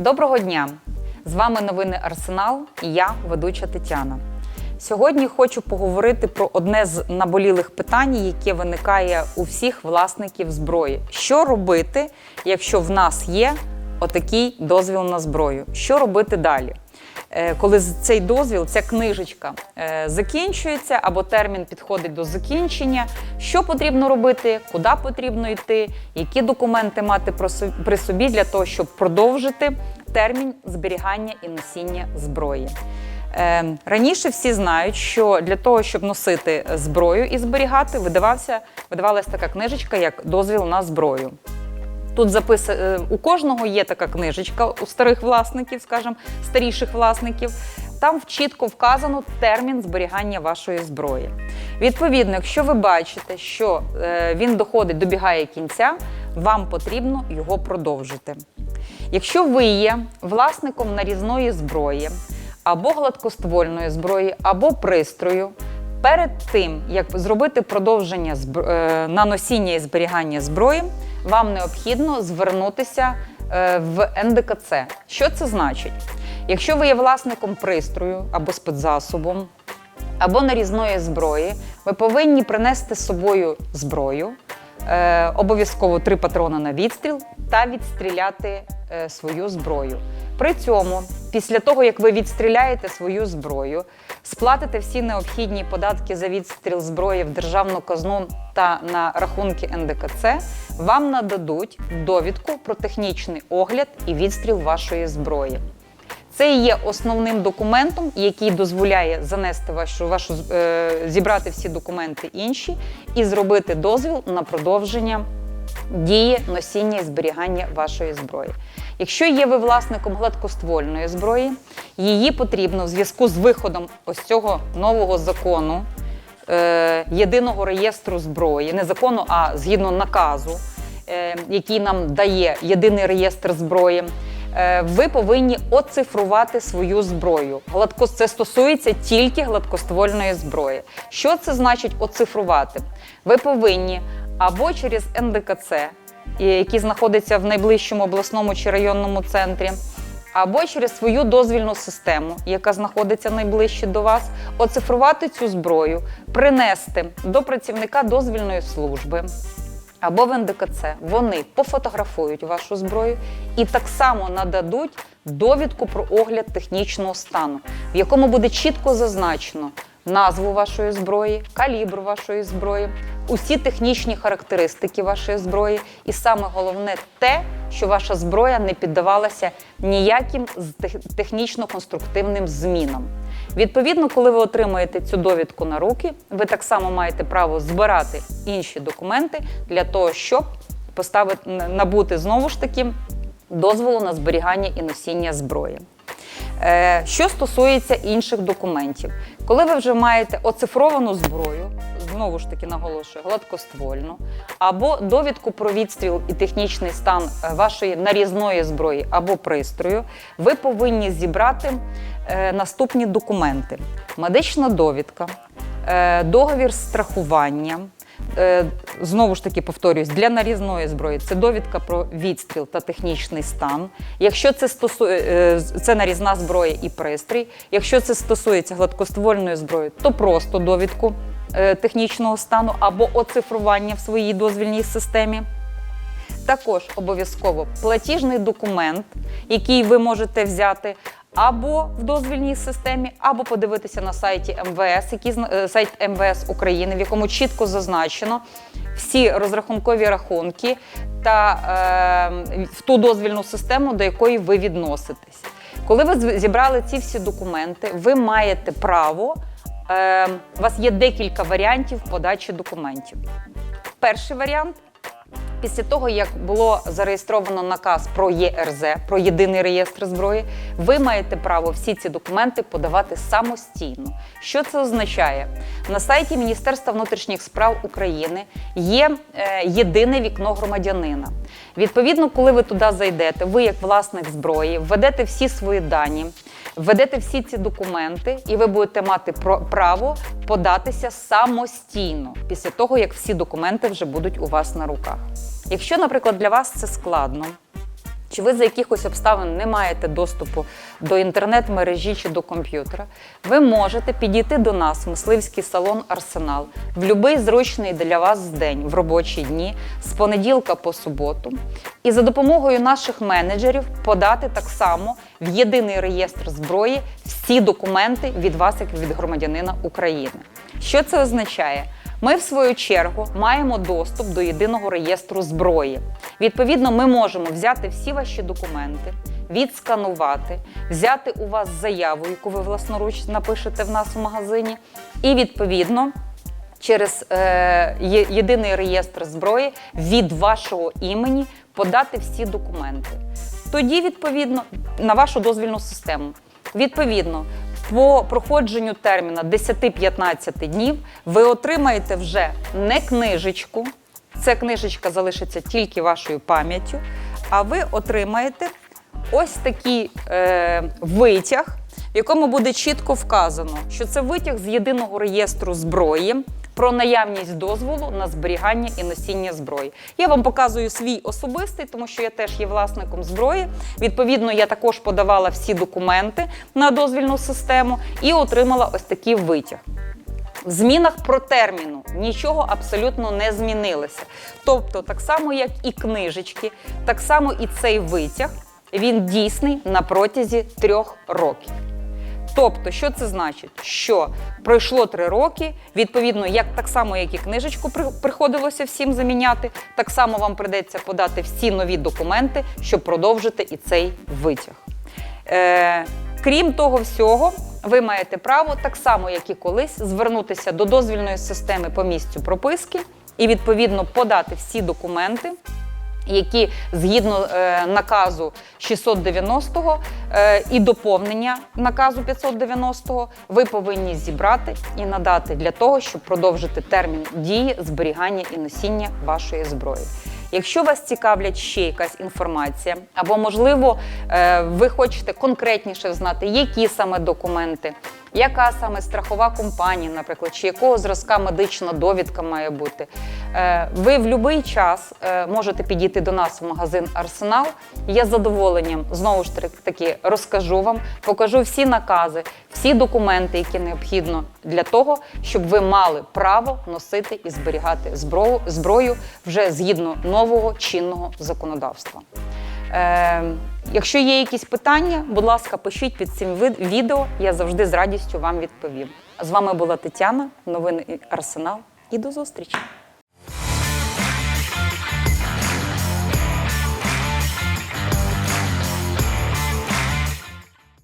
Доброго дня! З вами новини Арсенал і я, ведуча Тетяна. Сьогодні хочу поговорити про одне з наболілих питань, яке виникає у всіх власників зброї. Що робити, якщо в нас є отакий дозвіл на зброю? Що робити далі? Е, Коли цей дозвіл, ця книжечка е, закінчується або термін підходить до закінчення, що потрібно робити, куди потрібно йти, які документи мати при собі для того, щоб продовжити термін зберігання і носіння зброї. Е, Раніше всі знають, що для того, щоб носити зброю і зберігати, видавався, видавалася така книжечка, як дозвіл на зброю. Тут запис... е, у кожного є така книжечка у старих власників, скажімо, старіших власників. Там чітко вказано термін зберігання вашої зброї. Відповідно, якщо ви бачите, що е, він доходить, добігає кінця, вам потрібно його продовжити. Якщо ви є власником нарізної зброї або гладкоствольної зброї, або пристрою, перед тим як зробити продовження е, на носіння і зберігання зброї, вам необхідно звернутися е, в НДКЦ. Що це значить? Якщо ви є власником пристрою або спецзасобом, або нарізної зброї, ви повинні принести з собою зброю, е, обов'язково три патрони на відстріл та відстріляти е, свою зброю. При цьому, після того, як ви відстріляєте свою зброю, сплатите всі необхідні податки за відстріл зброї в державну казну та на рахунки НДКЦ, вам нададуть довідку про технічний огляд і відстріл вашої зброї. Це є основним документом, який дозволяє занести вашу, вашу е, зібрати всі документи інші і зробити дозвіл на продовження дії носіння і зберігання вашої зброї. Якщо є ви власником гладкоствольної зброї, її потрібно в зв'язку з виходом ось цього нового закону е, єдиного реєстру зброї, не закону, а згідно наказу, е, який нам дає єдиний реєстр зброї. е, Ви повинні оцифрувати свою зброю. Гладко це стосується тільки гладкоствольної зброї. Що це значить оцифрувати? Ви повинні або через НДКЦ, і- який знаходиться в найближчому обласному чи районному центрі, або через свою дозвільну систему, яка знаходиться найближче до вас, оцифрувати цю зброю, принести до працівника дозвільної служби або в НДКЦ. Вони пофотографують вашу зброю і так само нададуть довідку про огляд технічного стану, в якому буде чітко зазначено назву вашої зброї, калібр вашої зброї, усі технічні характеристики вашої зброї, і саме головне те, що ваша зброя не піддавалася ніяким технічно-конструктивним змінам. Відповідно, коли ви отримаєте цю довідку на руки, ви так само маєте право збирати інші документи для того, щоб поставити набути знову ж таки дозволу на зберігання і носіння зброї. Е, Що стосується інших документів, коли ви вже маєте оцифровану зброю, знову ж таки наголошую, гладкоствольну, або довідку про відстріл і технічний стан е, вашої нарізної зброї або пристрою, ви повинні зібрати е, наступні документи: медична довідка, договір страхування. Е, Знову ж таки повторюсь, для нарізної зброї це довідка про відстріл та технічний стан. Якщо це стосує е, це нарізна зброя і пристрій. Якщо це стосується гладкоствольної зброї, то просто довідку е, технічного стану або оцифрування в своїй дозвільній системі. Також обов'язково платіжний документ, який ви можете взяти або в дозвільній системі, або подивитися на сайті МВС, який е, сайт МВС України, в якому чітко зазначено всі розрахункові рахунки та е, в ту дозвільну систему, до якої ви відноситесь. Коли ви зібрали ці всі документи, ви маєте право. Е, у вас є декілька варіантів подачі документів. Перший варіант Після того, як було зареєстровано наказ про ЄРЗ, про єдиний реєстр зброї, ви маєте право всі ці документи подавати самостійно. Що це означає? На сайті Міністерства внутрішніх справ України є е, єдине вікно громадянина. Відповідно, коли ви туди зайдете, ви як власник зброї, введете всі свої дані, введете всі ці документи, і ви будете мати право податися самостійно після того, як всі документи вже будуть у вас на руках. Якщо, наприклад, для вас це складно, чи ви за якихось обставин не маєте доступу до інтернет-мережі чи до комп'ютера, ви можете підійти до нас в мисливський салон Арсенал в будь-який зручний для вас день в робочі дні з понеділка по суботу, і за допомогою наших менеджерів подати так само в єдиний реєстр зброї всі документи від вас, як від громадянина України. Що це означає? Ми, в свою чергу, маємо доступ до єдиного реєстру зброї. Відповідно, ми можемо взяти всі ваші документи, відсканувати, взяти у вас заяву, яку ви власноруч напишете в нас в магазині, і відповідно. Через е, єдиний реєстр зброї від вашого імені подати всі документи. Тоді, відповідно, на вашу дозвільну систему. Відповідно, по проходженню терміна 10-15 днів ви отримаєте вже не книжечку, ця книжечка залишиться тільки вашою пам'яттю, а ви отримаєте ось такий е, витяг, в якому буде чітко вказано, що це витяг з єдиного реєстру зброї. Про наявність дозволу на зберігання і носіння зброї. Я вам показую свій особистий, тому що я теж є власником зброї. Відповідно, я також подавала всі документи на дозвільну систему і отримала ось такий витяг. В змінах про терміну нічого абсолютно не змінилося. Тобто, так само, як і книжечки, так само і цей витяг він дійсний на протязі трьох років. Тобто, що це значить? Що пройшло три роки, відповідно, як так само, як і книжечку приходилося всім заміняти, так само вам прийдеться подати всі нові документи, щоб продовжити і цей витяг. Е, крім того всього, ви маєте право, так само, як і колись, звернутися до дозвільної системи по місцю прописки і відповідно подати всі документи які згідно е, наказу 690 е, і доповнення наказу 590 ви повинні зібрати і надати для того, щоб продовжити термін дії зберігання і носіння вашої зброї. Якщо вас цікавлять ще якась інформація, або можливо е, ви хочете конкретніше знати, які саме документи, яка саме страхова компанія, наприклад, чи якого зразка медична довідка має бути. Е, Ви в будь-який час е, можете підійти до нас в магазин Арсенал. Я з задоволенням знову ж таки розкажу вам, покажу всі накази, всі документи, які необхідно для того, щоб ви мали право носити і зберігати зброю, зброю вже згідно нового чинного законодавства. Якщо є якісь питання, будь ласка, пишіть під цим відео. Я завжди з радістю вам відповім. З вами була Тетяна, новини Арсенал, і до зустрічі!